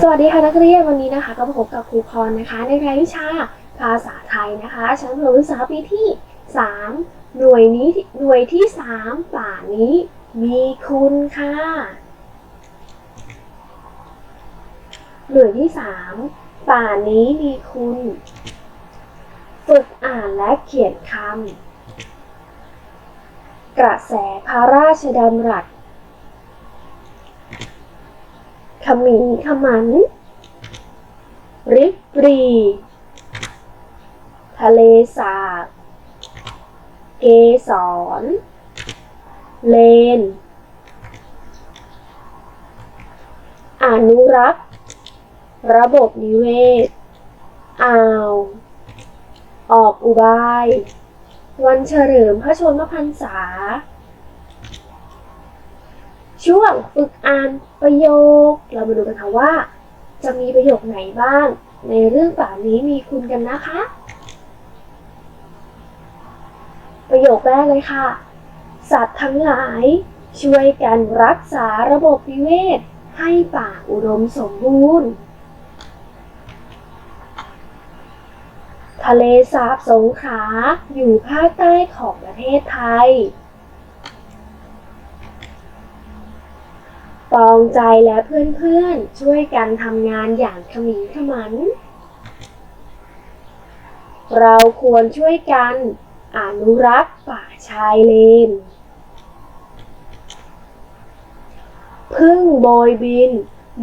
สวัสดีค่ะนักเรียนวันนี้นะคะ ก็พบกับครูพรนะคะ ในรายวิชาภาษาไทยนะคะชั้นประถมศึกษาปีที่ 3 หน่วยนี้หน่วยที่ 3 ป่านี้มีคุณค่ะ หน่วยที่ 3 ป่านี้มีคุณ ฝึกอ่านและเขียนคำกระแสพระราชดำรัส ขมิงขมันริบรี ทะเลสาบ เกสร เลน อนุรักษ์ ระบบนิเวศ อ่าว ออกอุบาย วันเฉลิมพระชนมพรรษา ช่วงฝึกอ่านประโยค เรามาดูกันค่ะว่า จะมีประโยคไหนบ้าง ในเรื่องป่านี้มีคุณกันนะคะ ประโยคแรกเลยค่ะ สัตว์ทั้งหลาย ช่วยกันรักษาระบบนิเวศ ให้ป่าอุดมสมบูรณ์ ทะเลสาบสงขลาอยู่ภาคใต้ของประเทศไทย ปองใจและเพื่อนๆ ช่วยกันทำงานอย่างขมิงขมัน เราควรช่วยกันอนุรักษ์ป่าชายเลน พึ่งโบยบิน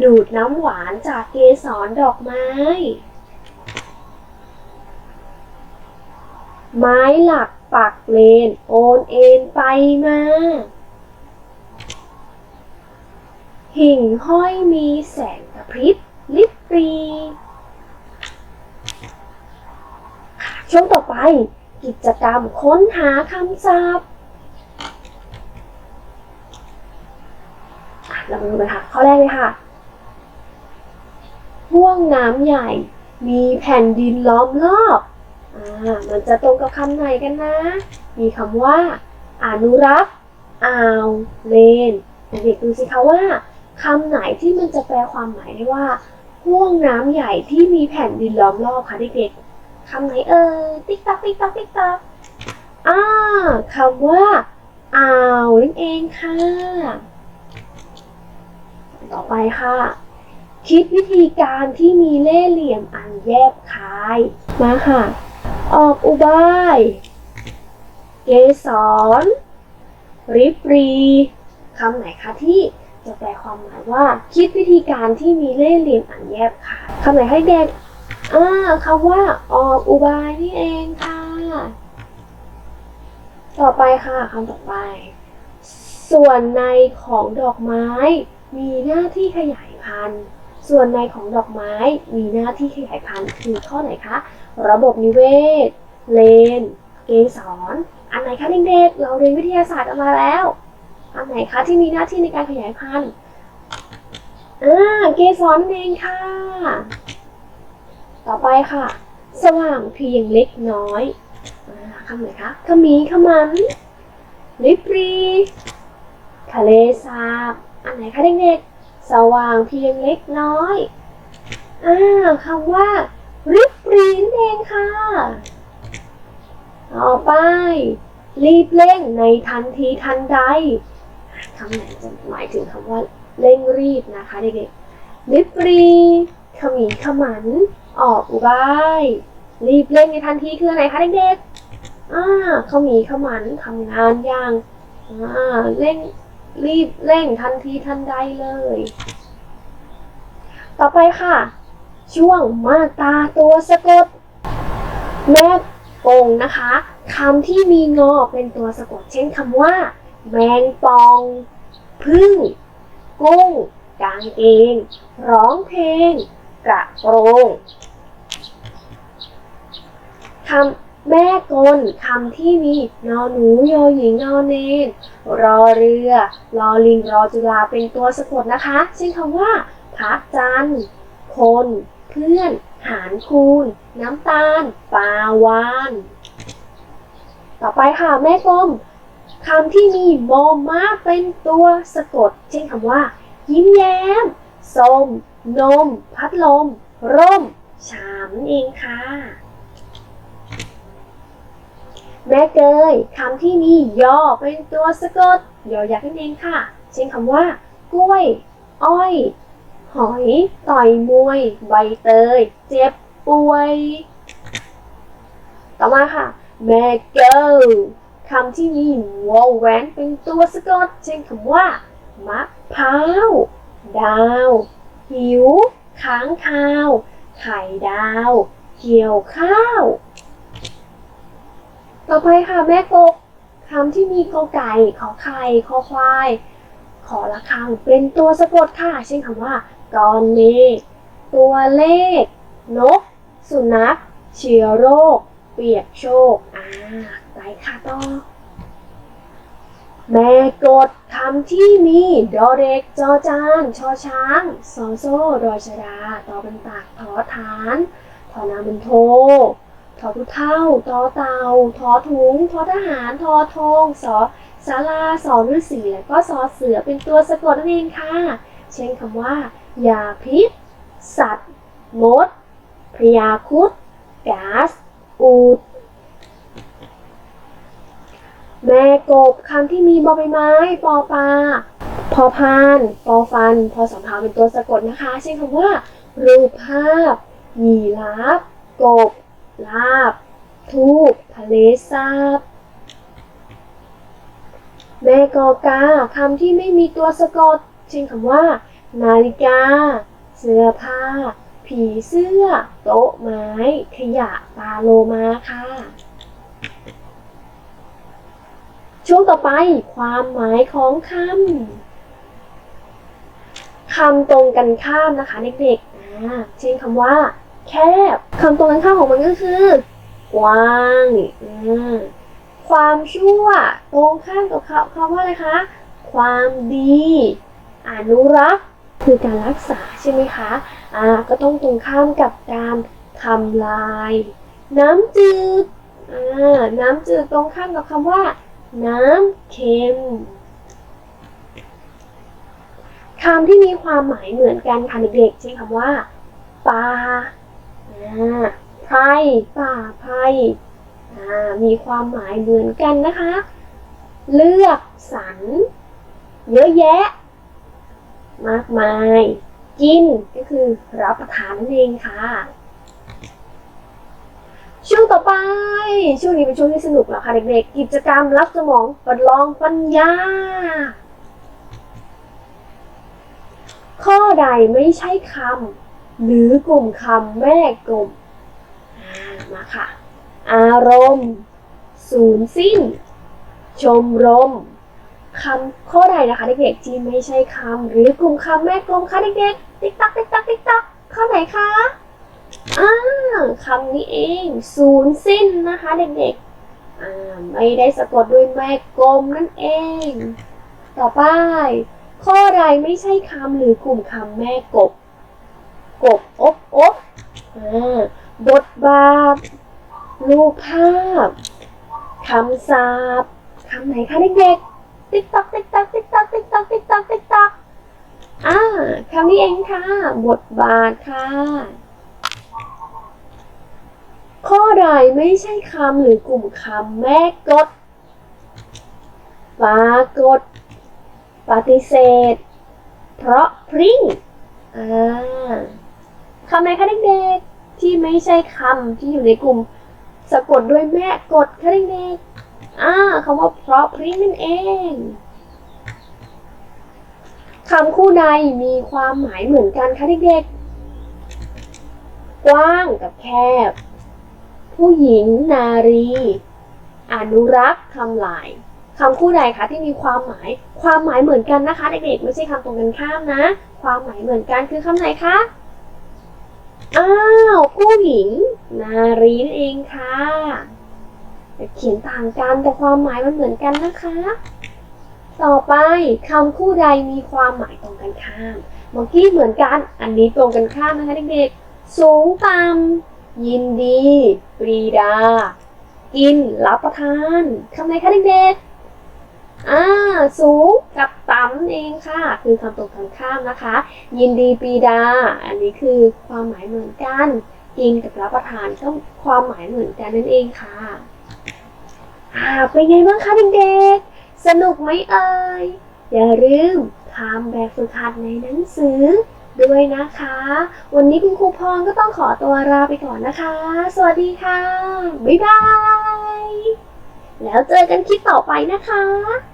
ดูดน้ำหวานจากเกสรดอกไม้ ไม้หลักปักเลน โอนเอ็นไปมา หิ่งห้อยมีแสงกระพริบลิบรีค่ะช่วงต่อไปกิจกรรมค้นหาคำศัพท์เรามาดูกันค่ะข้อแรกเลยค่ะห่วงน้ำใหญ่ มีแผ่นดินล้อมรอบอ่ามันจะตรงกับคำไหนกันนะ มีคำว่า อนุรักษ์อ่าวเลนเด็กๆดูสิคะว่า คำไหนที่มันจะแปลความหมายได้ว่าห่วงน้ำใหญ่ที่มีแผ่นดินล้อมรอบคะเด็กๆคำไหนเอ่ยติ๊กตักติ๊กตักติ๊กตักอ่าคำว่าอ่าวนั่นเองค่ะ ต่อไปค่ะ คิดวิธีการที่มีเล่ห์เหลี่ยมอันแยบคาย มาค่ะ ออกอุบาย เกสรริบรีคำไหนคะที่ จะแปลความหมายว่า คิดวิธีการที่มีเล่ห์เหลี่ยมอันแยบคายคำไหนให้เด็กอ่าคำว่าออกอุบายนี่เองค่ะ ต่อไปค่ะคำต่อไป ส่วนในของดอกไม้ มีหน้าที่ขยายพันธุ์ ส่วนในของดอกไม้มีหน้าที่ขยายพันธุ์คือข้อไหนคะระบบนิเวศ เลน เกสรอันไหนคะเด็กๆเราเรียนวิทยาศาสตร์กันมาแล้ว อันไหนคะที่มีหน้าที่ในการขยายพันธุ์อ่าเกสรเองค่ะ ต่อไปค่ะ สว่างเพียงเล็กน้อยอคำไหนคะขมีขมันลิบรีทะเลสาบอันไหนคะเด็กๆสว่างเพียงเล็กน้อยอ่าคำว่าริบรีนั่นเองค่ะ ต่อไป รีบเร่งในทันทีทันใด คำไหนจะหมายถึงคำว่าเร่งรีบนะคะเด็กๆริบรีขมีขมัน ออกอุบาย รีบเร่งในทันทีคืออะไรคะเด็กๆอ่าขมีขมันทำงานอย่างอ่าเร่งรีบเร่งทันทีทันใดเลย ต่อไปค่ะ ช่วงมาตาตัวสะกด แม่กงนะคะคำที่มีงอเป็นตัวสะกด เช่นคำว่า แมงปองพึ่ง กุ้ง กางเกง ร้องเพลง กระโปรงคำแม่กลคำที่มีนอหนูยอหญิงนอเนนรอเรือรอลิงรอจุฬาเป็นตัวสะกดนะคะเช่นคำว่าพักจันทร์คนเพื่อน หารคูณ น้ำตาล ปลาวาน ต่อไปค่ะแม่กลม คำที่มีมอม้าเป็นตัวสะกด เช่นคำว่า ยิ้มแย้มส้มนม พัดลม ร่ม ชามนั่นเองค่ะ แม่เกยคำที่มีย่อเป็นตัวสะกดยอยักษ์นั่นเองค่ะ เช่นคำว่า กล้วย อ้อย หอย ต่อยมวย ใบเตย เจ็บป่วย ต่อมาค่ะ แม่เกล คำที่มีวอลแหวนเป็นตัวสะกดเช่นคำว่ามะพร้าวดาว หิว ค้างคาว ไข่ดาว เกี่ยวข้าว ต่อไปค่ะแม่กบคำที่มีกอไก่ ขอไข่ คอควาย ขอละคังเป็นตัวสะกดค่ะ เช่นคำว่ากอนเมฆตัวเลข นก สุนัข เชื้อโรค เปียกโชคอ่า ค่ะต่อแม่กดคำที่มีดอเด็กจอจานชอช้างซอโซ่รอชดาตอเป็นปากทอฐานทอนาเป็นโททอทุเท่าตอเตาทอถุงทอทหารทอทงสอสาราสอฤาษีและก็สอเสือเป็นตัวสะกดนั่นเองค่ะ เช่นคำว่า ยาพิษ สัตว์ มด พยาคุดก๊าซอูด แม่กบคำที่มีบอใบไม้ปอปลาพอพานปอฟัน พอสำเภาเป็นตัวสะกดนะคะ เช่นคำว่า รูปภาพหยีราฟกบ ลาบ ทูบทะเลสาบ แม่กอกาคำที่ไม่มีตัวสะกด เช่นคำว่า นาฬิกา เสื้อผ้า ผีเสื้อ โต๊ะไม้ ขยะปลาโลมาค่ะ ช่วงต่อไปความหมายของคำคำตรงกันข้ามนะคะเด็กๆเช่นคำว่า แคบคำตรงกันข้ามของมันก็คือกว้างความชั่วตรงข้ามกับคำคำว่าอะไรคะ ความดี อนุรักษ์คือการรักษาใช่ไหมคะอ่าก็ต้องตรงข้ามกับการทำลาย น้ำจืดอ่าน้ำจืดตรงข้ามกับคำว่า น้ำเค็มคำที่มีความหมายเหมือนกันค่ะเด็กๆเช่นคำว่าป่าอาไพรป่าไพรอ่ามีความหมายเหมือนกันนะคะ เลือกสรรเยอะแยะ มากมาย กินก็คือรับประทานนั่นเองค่ะ ต่อไป ช่วงนี้เป็นช่วงที่สนุกแล้วค่ะเด็กๆ กิจกรรมรับสมองประลองปัญญา ข้อใดไม่ใช่คำหรือกลุ่มคำแม่กลุ่มมาค่ะ อารมณ์ ศูนย์สิ้น ชมรมคำข้อใดนะคะเด็กๆที่ไม่ใช่คำหรือกลุ่มคำแม่กลุ่มคะเด็กๆติ๊กตักติ๊กตักติ๊กตักข้อไหนคะ อ่าคำนี้เอง ศูนย์สิ้นนะคะเด็กๆ อ่า ไม่ได้สะกดด้วยแม่กลมนั่นเอง ต่อไป ข้อใดไม่ใช่คำหรือกลุ่มคำแม่กบ กบอบอบอ่าบทบาท รูปภาพ คำสาบคำไหนคะเด็กๆ ติ๊กตักติ๊กตักติ๊กตักติ๊กตักติ๊กตักติ๊กตักอ่าคำนี้เองค่ะ บทบาทค่ะ ข้อใดไม่ใช่คำหรือกลุ่มคำแม่กดปากฏปฏิเสธ เพราะพริ้งอ่าคำไหนคะเด็กๆที่ไม่ใช่คำที่อยู่ในกลุ่ม สะกดด้วยแม่กดคะเด็กๆอ่าคำว่าเพราะพริ้งนั่นเองคำคู่ใดมีความหมายเหมือนกันคะเด็กๆ กว้างกับแคบ ผู้หญิงนารี อนุรักษ์ทำลายคำคู่ใดคะที่มีความหมาย ความหมายเหมือนกันนะคะเด็กๆไม่ใช่คำตรงกันข้ามนะ ความหมายเหมือนกันคือคำไหนคะอ้าวผู้หญิง นารีนั่นเองค่ะเขียนต่างกันแต่ความหมายมันเหมือนกันนะคะ ต่อไปคำคู่ใดมีความหมายตรงกันข้ามเมื่อกี้เหมือนกัน อันนี้ตรงกันข้ามนะคะเด็กๆสูงต่ำ ยินดี ปรีดา กิน รับประทานคำไหนคะเด็กอ่าสูงกับต่ำเองค่ะ คือคำตรงกันข้ามนะคะ ยินดีปรีดา อันนี้คือความหมายเหมือนกัน กินกับรับประทานก็ความหมายเหมือนกันนั่นเองค่ะ อ่าเป็นไงบ้างคะเด็กๆ สนุกไหมเอ่ย อย่าลืมทำแบบฝึกหัดในหนังสือ ด้วยนะคะ วันนี้คุณครูพรก็ต้องขอตัวลาไปก่อนนะคะ สวัสดีค่ะ บ๊ายบาย แล้วเจอกันคลิปต่อไปนะคะ